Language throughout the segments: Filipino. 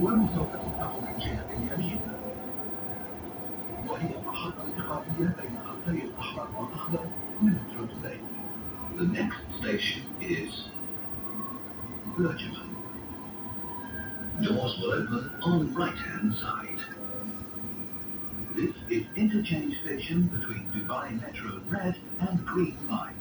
والمسابقة تقوم من جهة اليمين وهي محطة انتقالية بين خطي الأحمر والأخضر من الجنوبين The next station is Lurchman. Doors will open on right-hand side. This is interchange station between Dubai Metro Red and Green lines.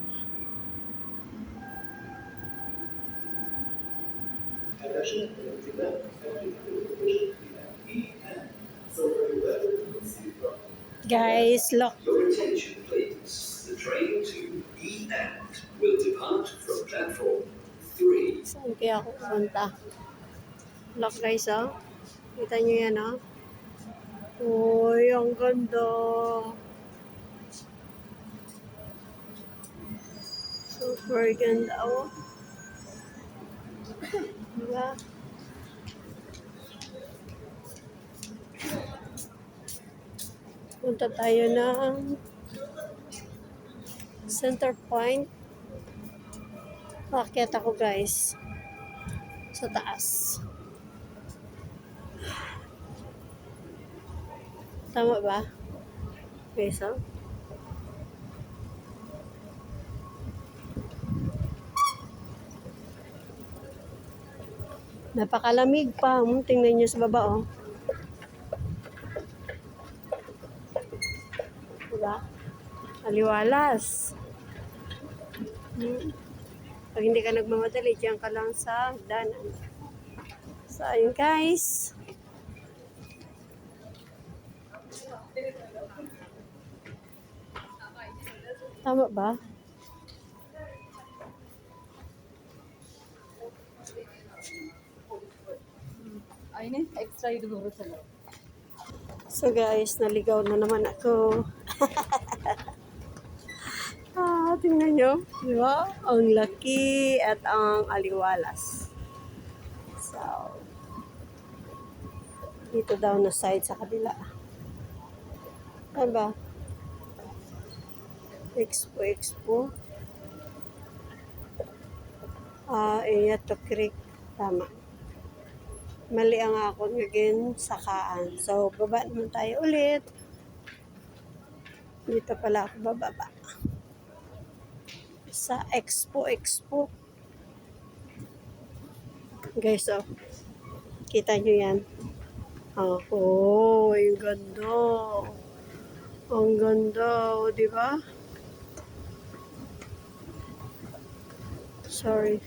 Guys, look. The train to E will depart from platform 3. Saan kaya ako pupunta? Look guys, oh. Kita nyo yan, oh. Uy, ang ganda. Super ganda, oh. Diba? Punta tayo ng center point. Akyat ako guys. Sa taas. Tama ba? Okay, so. Napakalamig pa. Hmm, tingnan niyo sa baba, oh. Diba? Aliwalas. Hmm. Pag hindi ka nagmamadali, diyan ka lang sa danan. So, ayun guys. Tama ba? Ayun eh, extra ito sa So guys, naligaw na naman ako. ah, tingnan nyo. Di ba? Ang laki at ang aliwalas. So, dito daw na side sa kabila. Ano ba? Expo, Expo. Ah, Iyato Creek. Tama. Mali ang ako again sakaan. So, baba naman tayo ulit. Dito pala ako bababa. Sa Expo Expo. Guys, oh. Kita nyo yan. Oh, oh ang ganda. Ang ganda, oh, di ba? Sorry.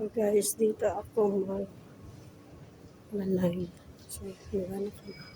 So guys, dito ako mag malign. So, wala ano na kami.